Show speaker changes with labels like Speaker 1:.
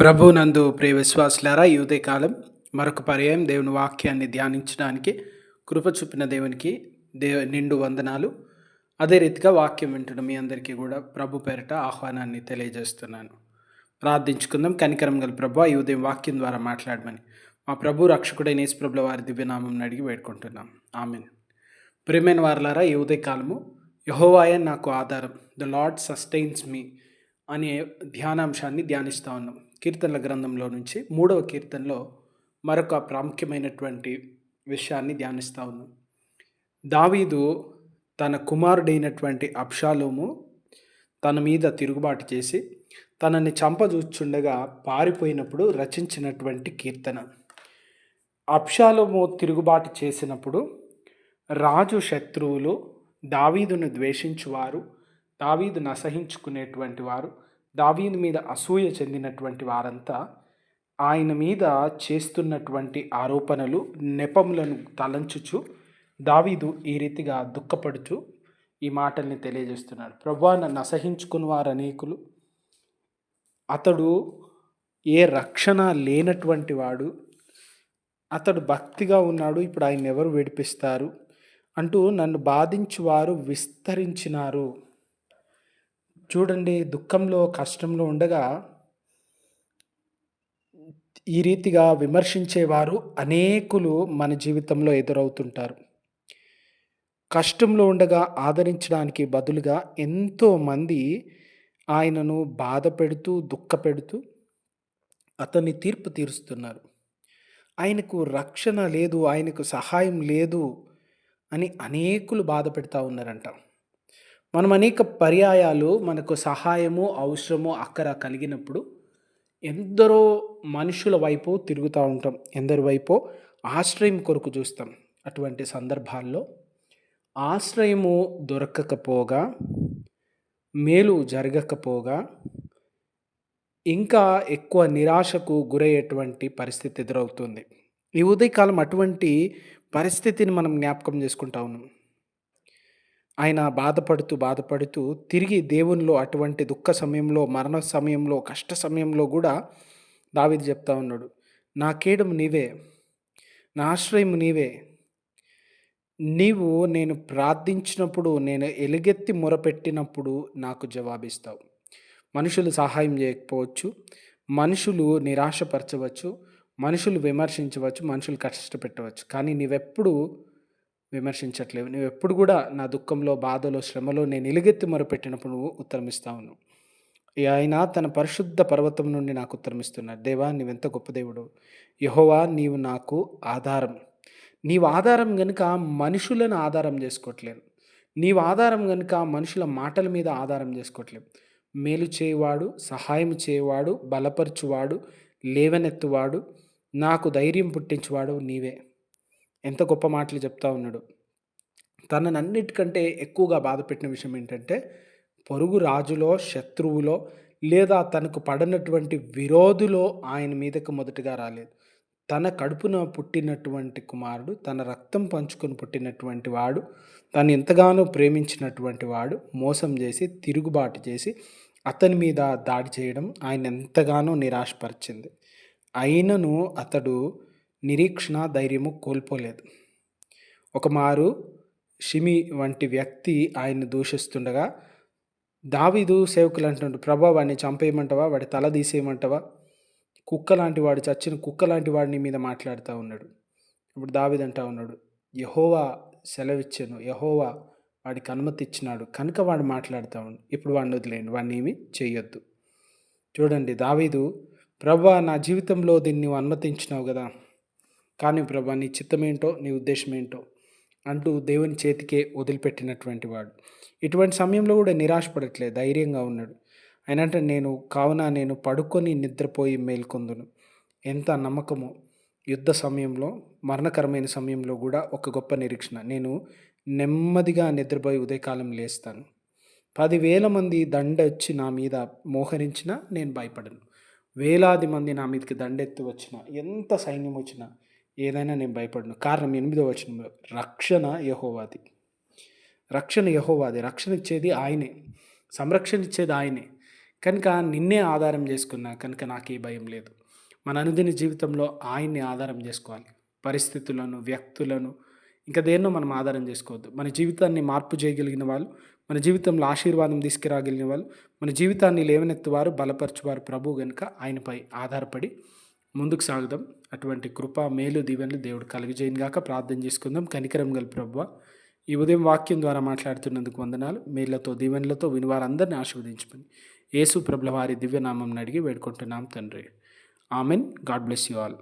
Speaker 1: ప్రభు నందు ప్రియ విశ్వాసులారా ఈ ఉదయకాలం మరొక పర్యాయం దేవుని వాక్యాన్ని ధ్యానించడానికి కృప చూపిన దేవునికి దేవ నిండు వందనాలు. అదే రీతిగా వాక్యం వింటున్న మీ అందరికీ కూడా ప్రభు పేరిట ఆహ్వానాన్ని తెలియజేస్తున్నాను. ప్రార్థించుకుందాం. కనికరం గల ప్రభు ఈ ఉదయం వాక్యం ద్వారా మాట్లాడమని మా ప్రభు రక్షకుడైన యేసుప్రభుల వారి దివ్యనామం అడిగి వేడుకుంటున్నాం. ఆమెన్. ప్రియమైన వారలారా ఈ ఉదయకాలము యహోవాయ నాకు ఆధారం. ద లార్డ్ సస్టైన్స్ మీ అనే ధ్యానాంశాన్ని ధ్యానిస్తూ ఉన్నాం. కీర్తనల గ్రంథంలో నుంచి మూడవ కీర్తనలో మరొక ప్రాముఖ్యమైనటువంటి విషయాన్ని ధ్యానిస్తూ ఉన్నాం. దావీదు తన కుమారుడైనటువంటి అప్షాలోము తన మీద తిరుగుబాటు చేసి తనని చంపజూచుండగా పారిపోయినప్పుడు రచించినటువంటి కీర్తన. అప్షాలోము తిరుగుబాటు చేసినప్పుడు రాజు శత్రువులు దావీదును ద్వేషించువారు దావీదును అసహించుకునేటువంటి వారు దావీదు మీద అసూయ చెందినటువంటి వారంతా ఆయన మీద చేస్తున్నటువంటి ఆరోపణలు నెపములను తలంచుచు దావీదు ఈ రీతిగా దుఃఖపడుచు ఈ మాటల్ని తెలియజేస్తున్నాడు. ప్రభా నన్ను అసహించుకుని వారు అనేకులు. అతడు ఏ రక్షణ లేనటువంటి వాడు. అతడు భక్తిగా ఉన్నాడు. ఇప్పుడు ఆయన ఎవరు విడిపిస్తారు? అంటూ నన్ను బాధించువారు విస్తరించినారు. చూడండి దుఃఖంలో కష్టంలో ఉండగా ఈ రీతిగా విమర్శించేవారు అనేకులు మన జీవితంలో ఎదురవుతుంటారు. కష్టంలో ఉండగా ఆదరించడానికి బదులుగా ఎంతోమంది ఆయనను బాధ పెడుతూ దుఃఖ పెడుతూ అతన్ని తీర్పు తీరుస్తున్నారు. ఆయనకు రక్షణ లేదు ఆయనకు సహాయం లేదు అని అనేకులు బాధ పెడతా ఉన్నారంట. మనం అనేక పర్యాయాలు మనకు సహాయము అవసరము అక్కర కలిగినప్పుడు ఎందరో మనుషుల వైపు తిరుగుతూ ఉంటాం. ఎందరి వైపు ఆశ్రయం కొరకు చూస్తాం. అటువంటి సందర్భాల్లో ఆశ్రయము దొరకకపోగా మేలు జరగకపోగా ఇంకా ఎక్కువ నిరాశకు గురయ్యేటువంటి పరిస్థితి ఎదురవుతుంది. ఈ ఉదయకాలం అటువంటి పరిస్థితిని మనం జ్ఞాపకం చేసుకుంటా ఉన్నాం. ఆయన బాధపడుతూ బాధపడుతూ తిరిగి దేవునిలో అటువంటి దుఃఖ సమయంలో మరణ సమయంలో కష్ట సమయంలో కూడా దావిది చెప్తా ఉన్నాడు నా కేడము నీవే నా ఆశ్రయం నీవే. నీవు నేను ప్రార్థించినప్పుడు నేను ఎలుగెత్తి మొరపెట్టినప్పుడు నాకు జవాబిస్తావు. మనుషులు సహాయం చేయకపోవచ్చు మనుషులు నిరాశపరచవచ్చు మనుషులు విమర్శించవచ్చు మనుషులు కష్టపెట్టవచ్చు. కానీ నీవెప్పుడు విమర్శించట్లేవు. నువ్వు ఎప్పుడు కూడా నా దుఃఖంలో బాధలో శ్రమలో నేను ఎలుగెత్తి మొరపెట్టినప్పుడు నువ్వు ఉత్తరమిస్తావు నువ్వు ఆయన తన పరిశుద్ధ పర్వతం నుండి నాకు ఉత్తరమిస్తున్నాడు. దేవా నీవెంత గొప్ప దేవుడు. యహోవా నీవు నాకు ఆధారం. నీవు ఆధారం కనుక మనుషులను ఆధారం చేసుకోవట్లేదు. నీవు ఆధారం కనుక మనుషుల మాటల మీద ఆధారం చేసుకోవట్లేదు. మేలు చేయవాడు సహాయం చేయవాడు బలపరచువాడు లేవనెత్తువాడు నాకు ధైర్యం పుట్టించువాడు నీవే. ఎంత గొప్ప మాటలు చెప్తా ఉన్నాడు. తనని అన్నిటికంటే ఎక్కువగా బాధపెట్టిన విషయం ఏంటంటే పొరుగు రాజులో శత్రువులో లేదా తనకు పడినటువంటి విరోధులో ఆయన మీదకు మొదటగా రాలేదు. తన కడుపున పుట్టినటువంటి కుమారుడు తన రక్తం పంచుకొని పుట్టినటువంటి వాడు తను ఎంతగానో ప్రేమించినటువంటి వాడు మోసం చేసి తిరుగుబాటు చేసి అతని మీద దాడి చేయడం ఆయన ఎంతగానో నిరాశపరిచింది. అయినను అతడు నిరీక్షణ ధైర్యము కోల్పోలేదు. ఒకమారు షిమి వంటి వ్యక్తి ఆయన్ని దూషిస్తుండగా దావీదు సేవకులు అంటుండ్రు ప్రభా వాడిని చంపేయమంటావా? వాడి తల తీసేయమంటావా? కుక్క లాంటి వాడు చచ్చిన కుక్క లాంటి వాడిని మీద మాట్లాడుతూ ఉన్నాడు. ఇప్పుడు దావీదు అంటా ఉన్నాడు యహోవా సెలవిచ్చాను యహోవా వాడికి అనుమతి ఇచ్చినాడు కనుక వాడు మాట్లాడుతూ ఉండు. ఇప్పుడు వాడిని వదిలేయండి వాడిని ఏమి చేయొద్దు చూడండి దావీదు ప్రభా నా జీవితంలో దీన్ని నువ్వు అనుమతించినావు కదా కానీ ప్రభా నీ చిత్తమేంటో నీ ఉద్దేశం ఏంటో అంటూ దేవుని చేతికే వదిలిపెట్టినటువంటి వాడు. ఇటువంటి సమయంలో కూడా నిరాశపడట్లేదు ధైర్యంగా ఉన్నాడు. అయినంటే నేను కావున నేను పడుకొని నిద్రపోయి మేల్కొందును. ఎంత నమ్మకము. యుద్ధ సమయంలో మరణకరమైన సమయంలో కూడా ఒక గొప్ప నిరీక్షణ. నేను నెమ్మదిగా నిద్రపోయి ఉదయకాలం లేస్తాను. పదివేల మంది దండ వచ్చి నా మీద మోహరించినా నేను భయపడను. వేలాది మంది నా మీదకి దండెత్తి వచ్చిన ఎంత సైన్యం వచ్చినా ఏదైనా నేను భయపడను. కారణం ఎనిమిదో వచ్చిన రక్షణ యహోవాది. రక్షణ యహోవాది. రక్షణ ఇచ్చేది ఆయనే. సంరక్షణ ఇచ్చేది ఆయనే. కనుక నిన్నే ఆధారం చేసుకున్నా కనుక నాకు ఏ భయం లేదు. మన అనుదిన జీవితంలో ఆయన్ని ఆధారం చేసుకోవాలి. పరిస్థితులను వ్యక్తులను. ఇంకా దేన్నో మనం ఆధారం చేసుకోవద్దు. మన జీవితాన్ని మార్పు చేయగలిగిన వాళ్ళు మన జీవితంలో ఆశీర్వాదం తీసుకురాగలిగిన వాళ్ళు మన జీవితాన్ని లేవనెత్తువారు బలపరచువారు ప్రభు కనుక ఆయనపై ఆధారపడి ముందుకు సాగుదాం. అటువంటి కృప మేలు దీవెనలు దేవుడు కలుగజేయను గాక. ప్రార్థన చేసుకుందాం. కనికరం గల ప్రభు ఈ ఉదయం వాక్యం ద్వారా మాట్లాడుతున్నందుకు వందనాలు. మేళ్ళతో దీవెనలతో విని వారందరినీ ఆశీర్వదించమని యేసు ప్రభుల వారి దివ్యనామం అడిగి వేడుకుంటున్నాం తండ్రి. Amen. God bless you all.